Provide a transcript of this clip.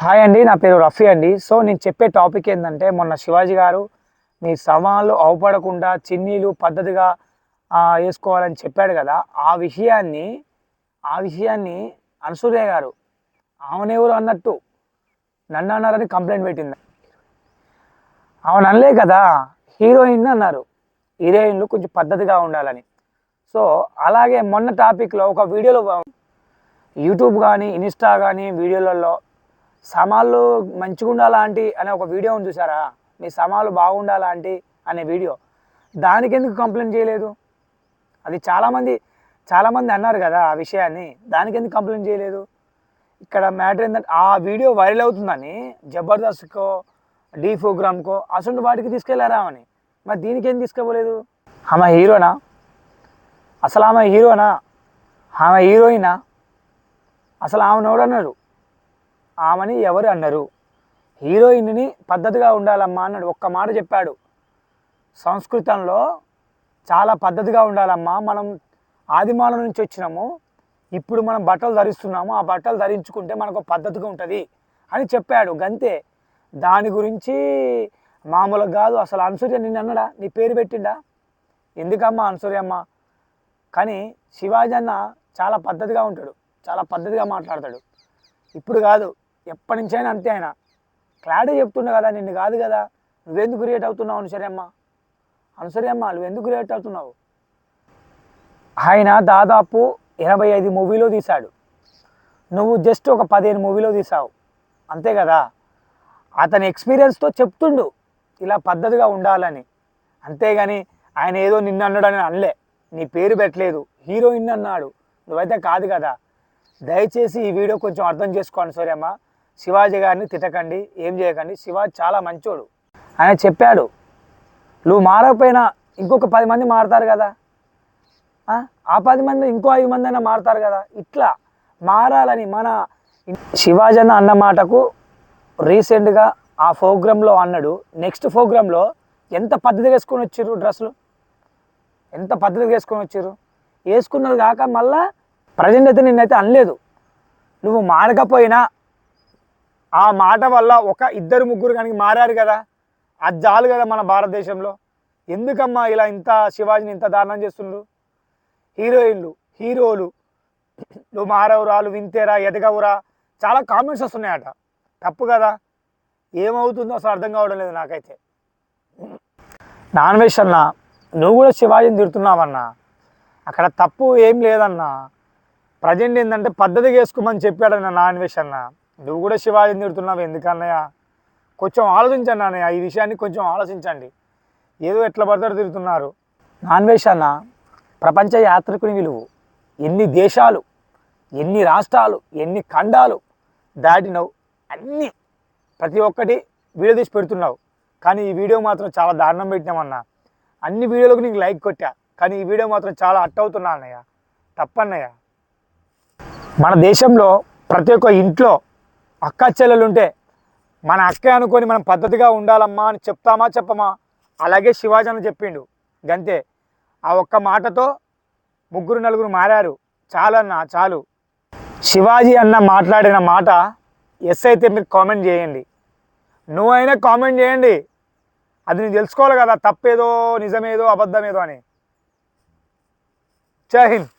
Hi అండి నా పేరు రఫీ అండి. సో నేను చెప్పే టాపిక్ ఏంటంటే మొన్న శివాజీ గారు నీ సవాళ్ళు అవపడకుండా చిన్నీలు పద్ధతిగా వేసుకోవాలని చెప్పాడు కదా. ఆ విషయాన్ని ఆ విషయాన్ని అనసూర్య గారు ఆమెనెవరు అన్నట్టు నన్ను అన్నారని కంప్లైంట్ పెట్టింది. ఆమె అనలే కదా హీరోయిన్ అన్నారు. హీరోయిన్లు కొంచెం పద్ధతిగా ఉండాలని. సో అలాగే మొన్న టాపిక్లో ఒక వీడియోలో యూట్యూబ్ కానీ ఇన్స్టా కానీ వీడియోలలో సమాళ్ళు మంచిగా ఉండాలా ఆంటీ అనే ఒక వీడియో చూసారా మీ సమాలు బాగుండాలా ఆంటీ అనే వీడియో. దానికి ఎందుకు కంప్లైంట్ చేయలేదు? అది చాలామంది చాలామంది అన్నారు కదా ఆ విషయాన్ని. దానికి ఎందుకు కంప్లైంట్ చేయలేదు? ఇక్కడ మ్యాటర్ ఏంటంటే ఆ వీడియో వైరల్ అవుతుందని జబర్దస్త్కో డీ ప్రోగ్రామ్కో అసలు వాటికి తీసుకెళ్ళారా అని. మరి దీనికి ఏం తీసుకోపోలేదు ఆమె హీరోనా? అసలు ఆమె హీరోనా? ఆమె హీరోయినా? అసలు ఆమెను ఎవడన్నారు ఆమెని ఎవరు అన్నారు? హీరోయిన్ని పద్ధతిగా ఉండాలమ్మా అన్నాడు. ఒక్క మాట చెప్పాడు. సంస్కృతంలో చాలా పద్ధతిగా ఉండాలమ్మా. మనం ఆదిమాల నుంచి వచ్చినాము. ఇప్పుడు మనం బట్టలు ధరిస్తున్నాము. ఆ బట్టలు ధరించుకుంటే మనకు పద్ధతిగా ఉంటుంది అని చెప్పాడు. గంతే. దాని గురించి మామూలుగా కాదు. అసలు అనుసూర్య నిన్ను అన్నడా? నీ పేరు పెట్టిండా? ఎందుకమ్మా అనుసూర్యమ్మ కానీ శివాజీ అన్న చాలా పద్ధతిగా ఉంటాడు. చాలా పద్ధతిగా మాట్లాడతాడు. ఇప్పుడు కాదు. ఎప్పటి నుంచైనా అంతే ఆయన. క్లాడే చెప్తుండే కదా నిన్ను కాదు కదా నువ్వెందుకు రియేట్ అవుతున్నావు అనుసరియమ్మ నువ్వు నువ్వెందుకు రియేట్ అవుతున్నావు? ఆయన దాదాపు ఎనభై ఐదు మూవీలో తీశాడు. నువ్వు జస్ట్ ఒక పదిహేను మూవీలో తీసావు అంతే కదా? అతని ఎక్స్పీరియన్స్తో చెప్తుండు ఇలా పద్ధతిగా ఉండాలని. అంతేగాని ఆయన ఏదో నిన్ను అన్నాడని అనలే. నీ పేరు పెట్టలేదు హీరోయిన్ అన్నాడు. నువ్వైతే కాదు కదా? దయచేసి ఈ వీడియో కొంచెం అర్థం చేసుకోండి అమ్మా శివాజీ గారిని తిట్టకండి ఏం చేయకండి. శివాజీ చాలా మంచోడు. ఆయన చెప్పాడు నువ్వు మారకపోయినా ఇంకొక పది మంది మారుతారు కదా? ఆ? పది మంది ఇంకో ఐదు మంది అయినా మారుతారు కదా? ఇట్లా మారాలని మన శివాజీ అన్న అన్న మాటకు రీసెంట్గా ఆ ప్రోగ్రాంలో అన్నాడు. నెక్స్ట్ ప్రోగ్రాంలో ఎంత పద్ధతిగా వేసుకొని వచ్చారు డ్రెస్సులు? ఎంత పద్ధతిగా వేసుకొని వచ్చారు వేసుకున్నది కాక మళ్ళా ప్రజెంట్ అయితే నిన్నైతే అనలేదు. నువ్వు మారకపోయినా ఆ మాట వల్ల ఒక ఇద్దరు ముగ్గురు కనుక మారారు కదా అది చాలు కదా మన భారతదేశంలో. ఎందుకమ్మా ఇలా ఇంత శివాజీని ఇంత దారుణం చేస్తుండ్రు? హీరోయిన్లు హీరోలు నువ్వు మారవురాలు వింతేరా ఎదగవురా చాలా కామెంట్స్ వస్తున్నాయట. తప్పు కదా? ఏమవుతుందో అసలు అర్థం కావడం లేదు నాకైతే. నాన్ వెజ్ అన్నా నువ్వు కూడా శివాజీని తిడుతున్నావన్నా? అక్కడ తప్పు ఏం లేదన్నా? ప్రజెంట్ ఏంటంటే పద్ధతిగా వేసుకోమని చెప్పాడన్న నాన్ వెజ్ అన్న నువ్వు కూడా శివాజీని తిడుతున్నావు ఎందుకన్నయ్య? కొంచెం ఆలోచించండి అన్నయ్య ఈ విషయాన్ని కొంచెం ఆలోచించండి. ఏదో ఎట్లా పడతాడు తిరుగుతున్నారు నాన్ వెజ్ అన్న ప్రపంచ యాత్రికుని విలువ. ఎన్ని దేశాలు ఎన్ని రాష్ట్రాలు ఎన్ని ఖండాలు దాటినవు. అన్నీ ప్రతి ఒక్కటి వీడియో తీసి పెడుతున్నావు. కానీ ఈ వీడియో మాత్రం చాలా దారుణం పెట్టినామన్నా అన్ని. వీడియోలకు నీకు లైక్ కొట్టా. కానీ ఈ వీడియో మాత్రం చాలా అట్ అవుతున్నా అన్నయ్య. తప్పన్నయ్య. మన దేశంలో ప్రతి ఒక్క ఇంట్లో అక్క చెల్లెలు ఉంటే మన అక్కే అనుకొని మనం పద్ధతిగా ఉండాలమ్మా అని చెప్తామా చెప్పమా? అలాగే శివాజీ అని చెప్పిండు. గంతే. ఆ ఒక్క మాటతో ముగ్గురు నలుగురు మారారు. చాలన్న చాలు. శివాజీ అన్న మాట్లాడిన మాట ఎస్ అయితే మీరు కామెంట్ చేయండి. నువ్వైనా కామెంట్ చేయండి. అది నేను తెలుసుకోవాలి కదా తప్పేదో నిజమేదో అబద్ధమేదో అని. జై హింద్.